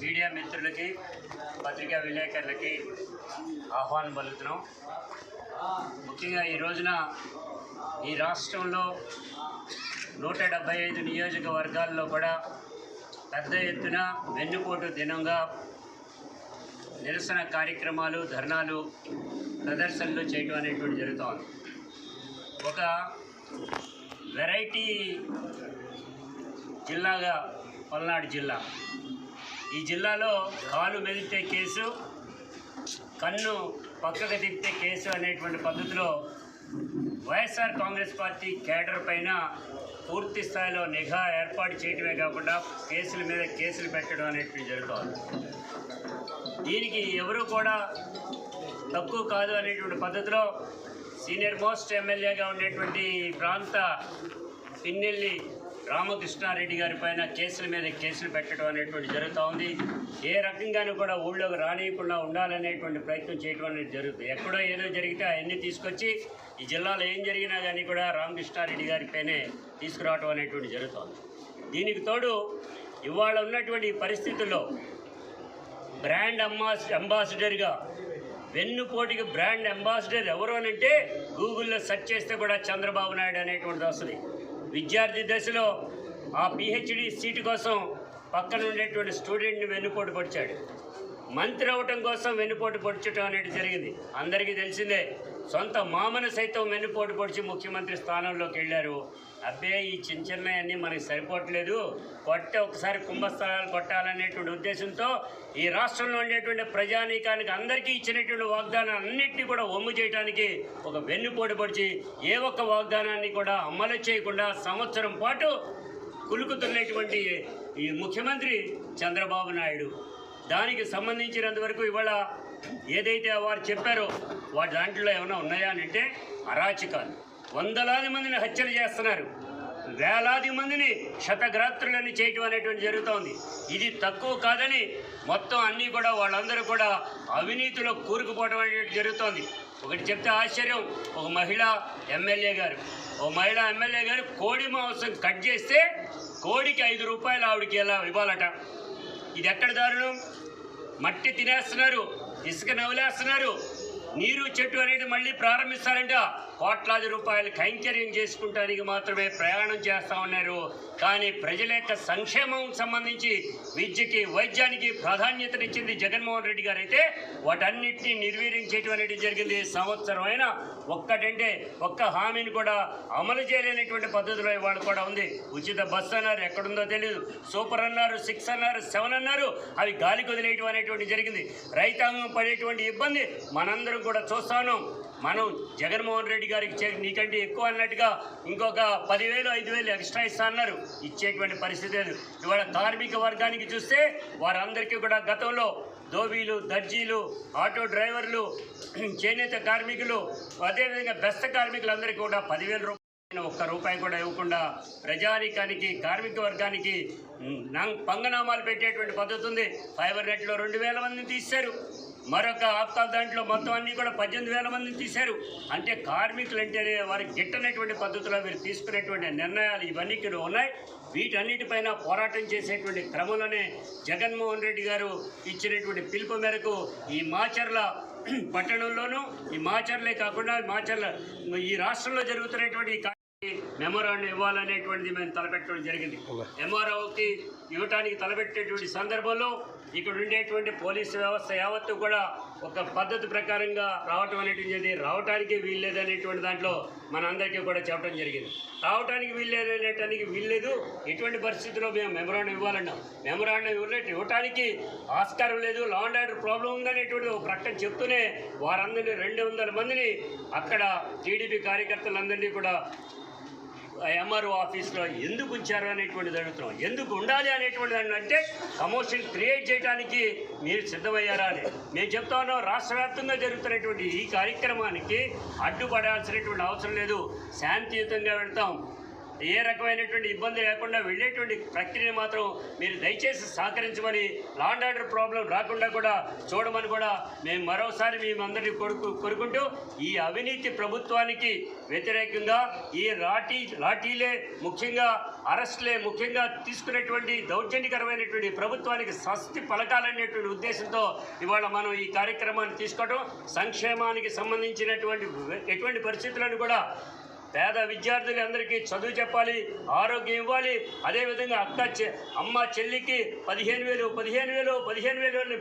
Media మిత్రులకి పత్రికా విలేకరులకి ఆహ్వానం పలుకుతున్నాం. ముఖ్యంగా ఈ రోజున ఈ రాష్ట్రంలో నూట డెబ్బై ఐదు నియోజకవర్గాల్లో కూడా పెద్ద ఎత్తున వెన్నుపోటు దినంగా నిరసన కార్యక్రమాలు ధర్నాలు ప్రదర్శనలు చేయడం అనేటువంటి జరుగుతోంది ఒక వెరైటీ జిల్లాగా పల్నాడు జిల్లా. ఈ జిల్లాలో కాలు మెదితే కేసు కన్ను పక్కకు తిప్పితే కేసు అనేటువంటి పద్ధతిలో వైఎస్ఆర్ కాంగ్రెస్ పార్టీ కేడర్ పైన పూర్తి స్థాయిలో నిఘా ఏర్పాటు చేయడమే కాకుండా కేసుల మీద కేసులు పెట్టడం అనేటువంటి జరుగుతుంది దీనికి ఎవరు కూడా తక్కువ కాదు అనేటువంటి పద్ధతిలో సీనియర్ మోస్ట్ ఎమ్మెల్యేగా ఉండేటువంటి ప్రాంత పిన్నెల్లి రామకృష్ణారెడ్డి గారి పైన కేసుల మీద కేసులు పెట్టడం అనేటువంటి జరుగుతూ ఉంది. ఏ రకంగానూ కూడా ఊళ్ళోకి రానియకుండా ఉండాలనేటువంటి ప్రయత్నం చేయడం అనేది జరుగుతుంది. ఎక్కడో ఏదో జరిగితే అవన్నీ తీసుకొచ్చి ఈ జిల్లాలో ఏం జరిగినా కానీ కూడా రామకృష్ణారెడ్డి గారి పైనే తీసుకురావడం అనేటువంటి జరుగుతుంది దీనికి తోడు ఇవాళ ఉన్నటువంటి పరిస్థితుల్లో బ్రాండ్ అంబాస్ అంబాసిడర్గా వెన్నుపోటికి బ్రాండ్ అంబాసిడర్ ఎవరు అని అంటే గూగుల్లో సెర్చ్ చేస్తే కూడా చంద్రబాబు నాయుడు అనేటువంటిది వస్తుంది. విద్యార్థి దశలో ఆ పిహెచ్డి సీటు కోసం పక్కన ఉండేటువంటి స్టూడెంట్ని వెన్నుపోటు పొడిచాడు. మంత్రి అవటం కోసం వెన్నుపోటు పొడిచడం అనేది జరిగింది. అందరికీ తెలిసిందే సొంత మామను సైతం వెన్నుపోటు పొడిచి ముఖ్యమంత్రి స్థానంలోకి వెళ్ళారు. అబ్బే ఈ చిన్న చిన్నవన్నీ మనకి సరిపోవట్లేదు. కొట్టే ఒకసారి కుంభస్థలాలు కొట్టాలనేటువంటి ఉద్దేశంతో ఈ రాష్ట్రంలో ఉండేటువంటి ప్రజానీకానికి అందరికీ ఇచ్చినటువంటి వాగ్దానాలన్నింటినీ కూడా ఒమ్ము చేయడానికి ఒక వెన్నుపోటు పొడిచి ఏ ఒక్క వాగ్దానాన్ని కూడా అమలు చేయకుండా సంవత్సరం పాటు కులుకుతున్నటువంటి ఈ ముఖ్యమంత్రి చంద్రబాబు నాయుడు. దానికి సంబంధించినంతవరకు ఇవాళ ఏదైతే వారు చెప్పారో వాటి దాంట్లో ఏమైనా ఉన్నాయా అని అంటే అరాచకాలు. వందలాది మందిని హత్యలు చేస్తున్నారు. వేలాది మందిని శతగ్రాత్రులని చేయటం అనేటువంటి జరుగుతోంది. ఇది తక్కువ కాదని మొత్తం అన్నీ కూడా వాళ్ళందరూ కూడా అవినీతిలో కూరుకుపోవడం అనేది జరుగుతోంది. ఒకటి చెప్తే ఆశ్చర్యం ఒక మహిళ ఎమ్మెల్యే గారు. ఒక మహిళ ఎమ్మెల్యే గారు కోడి మాంసం కట్ చేస్తే కోడికి ఐదు రూపాయలు ఆవిడకి ఎలా ఇవ్వాలట? ఇది ఎక్కడ దారుణం? మట్టి తినేస్తున్నారు ఇసుక నవ్వులేస్తున్నారు నీరు చెట్టు అనేది మళ్ళీ ప్రారంభిస్తారంట. కోట్లాది రూపాయలు కైంకర్యం చేసుకుంటానికి మాత్రమే ప్రయాణం చేస్తా ఉన్నారు. కానీ ప్రజల యొక్క సంక్షేమం సంబంధించి విద్యకి వైద్యానికి ప్రాధాన్యతనిచ్చింది జగన్మోహన్ రెడ్డి గారు అయితే వాటన్నిటిని నిర్వీర్యం అనేది జరిగింది. సంవత్సరం అయినా ఒక్కటంటే ఒక్క హామీని కూడా అమలు చేయలేనటువంటి పద్ధతిలో ఇవాళ కూడా ఉంది. ఉచిత బస్సు అన్నారు ఎక్కడుందో తెలియదు సూపర్ అన్నారు సిక్స్ అన్నారు సెవెన్ అన్నారు. అవి గాలికి కుదిలేయటం అనేటువంటి జరిగింది. రైతాంగం పడేటువంటి ఇబ్బంది మనందరం కూడా చూస్తాను. మనం జగన్మోహన్ రెడ్డి గారికి చే- నీకంటే ఎక్కువ అన్నట్టుగా ఇంకొక పదివేలు ఐదు వేలు ఎక్స్ట్రా ఇస్తా అన్నారు. ఇచ్చేటువంటి పరిస్థితి లేదు. ఇవాళ కార్మిక వర్గానికి చూస్తే వారందరికీ కూడా గతంలో దోబీలు దర్జీలు ఆటో డ్రైవర్లు చేనేత కార్మికులు అదేవిధంగా బెస్త కార్మికులందరికీ కూడా పదివేల రూపాయలు ఒక్క రూపాయి కూడా ఇవ్వకుండా ప్రజానికానికి కార్మిక వర్గానికి పంగనామాలు పెట్టేటువంటి పద్ధతి ఉంది. ఫైబర్ నెట్లో రెండు వేల మందిని తీశారు. మరొక ఆప్తాల దాంట్లో మొత్తం అన్ని కూడా పద్దెనిమిది వేల మందిని తీశారు. అంటే కార్మికులు అంటేనే వారికి గిట్టనటువంటి పద్ధతిలో మీరు తీసుకునేటువంటి నిర్ణయాలు ఇవన్నీ కూడా ఉన్నాయి. వీటన్నిటిపైన పోరాటం చేసేటువంటి క్రమంలోనే జగన్మోహన్ రెడ్డి గారు ఇచ్చినటువంటి పిలుపు మేరకు ఈ మాచర్ల పట్టణంలోనూ ఈ మాచర్లే కాకుండా మాచర్ల ఈ రాష్ట్రంలో జరుగుతున్నటువంటి మెమోరాండం ఇవ్వాలనేటువంటిది మేము తలపెట్టడం జరిగింది. ఎంఆర్ఓకి ఇవ్వటానికి తలపెట్టేటువంటి సందర్భంలో ఇక్కడ ఉండేటువంటి పోలీసు వ్యవస్థ యావత్తు కూడా ఒక పద్ధతి ప్రకారంగా రావటం అనేటువంటి జరిగింది. రావటానికి వీల్లేదు అనేటువంటి దాంట్లో మనందరికీ కూడా చెప్పడం జరిగింది. రావటానికి వీల్లేదు అనేటానికి వీల్లేదు. ఎటువంటి పరిస్థితుల్లో మేము మెమోరాండం ఇవ్వాలన్నాం. మెమోరాండం ఇవ్వలేదు ఇవ్వటానికి ఆస్కారం లేదు. లా అండ్ ఆర్డర్ ప్రాబ్లం ఉందనేటువంటి ఒక ప్రకటన చెప్తూనే వారందరినీ రెండు వందల మందిని అక్కడ టీడీపీ కార్యకర్తలందరినీ కూడా ఎంఆర్ఓ ఆఫీస్లో ఎందుకు ఉంచారు అనేటువంటిది అడుగుతున్నాం. ఎందుకు ఉండాలి అనేటువంటి దాన్ని అంటే కమోషన్ క్రియేట్ చేయడానికి మీరు సిద్ధమయ్యారా అని. మేము చెప్తా ఉన్నాం రాష్ట్ర వ్యాప్తంగా జరుగుతున్నటువంటి ఈ కార్యక్రమానికి అడ్డుపడాల్సినటువంటి అవసరం లేదు. శాంతియుతంగా వెళ్తాం. ఏ రకమైనటువంటి ఇబ్బంది లేకుండా వెళ్ళేటువంటి ప్రక్రియను మాత్రం మీరు దయచేసి సహకరించమని లాండ్ ఆర్డర్ ప్రాబ్లం రాకుండా కూడా చూడమని కూడా మేము మరోసారి మేమందరినీ కొడుకు కోరుకుంటూ ఈ అవినీతి ప్రభుత్వానికి వ్యతిరేకంగా ఈ లాఠీ లాఠీలే ముఖ్యంగా అరెస్ట్లే ముఖ్యంగా తీసుకునేటువంటి దౌర్జన్యకరమైనటువంటి ప్రభుత్వానికి స్వస్తి పలకాలనేటువంటి ఉద్దేశంతో ఇవాళ మనం ఈ కార్యక్రమాన్ని తీసుకోవడం సంక్షేమానికి సంబంధించినటువంటి ఎటువంటి పరిస్థితులను కూడా పేద విద్యార్థులందరికీ చదువు చెప్పాలి ఆరోగ్యం ఇవ్వాలి. అదేవిధంగా అక్క చె అమ్మ చెల్లికి పదిహేను వేలు పదిహేను వేలు పదిహేను వేలు అని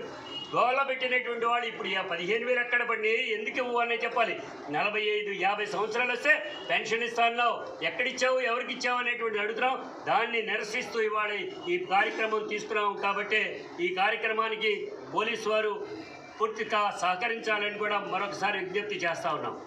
గోల పెట్టినటువంటి వాడు ఇప్పుడు ఆ పదిహేను వేలు ఎక్కడ పడి ఎందుకు ఇవ్వాలని చెప్పాలి? నలభై ఐదు యాభై సంవత్సరాలు వస్తే పెన్షన్ ఇస్తాన్నావు. ఎక్కడిచ్చావు? ఎవరికి ఇచ్చావు అనేటువంటి అడుగుతున్నాం. దాన్ని నిరసిస్తూ ఇవాళ ఈ కార్యక్రమం తీసుకున్నాం కాబట్టి ఈ కార్యక్రమానికి పోలీసు వారు పూర్తిగా సహకరించాలని కూడా మరొకసారి విజ్ఞప్తి చేస్తా ఉన్నాం.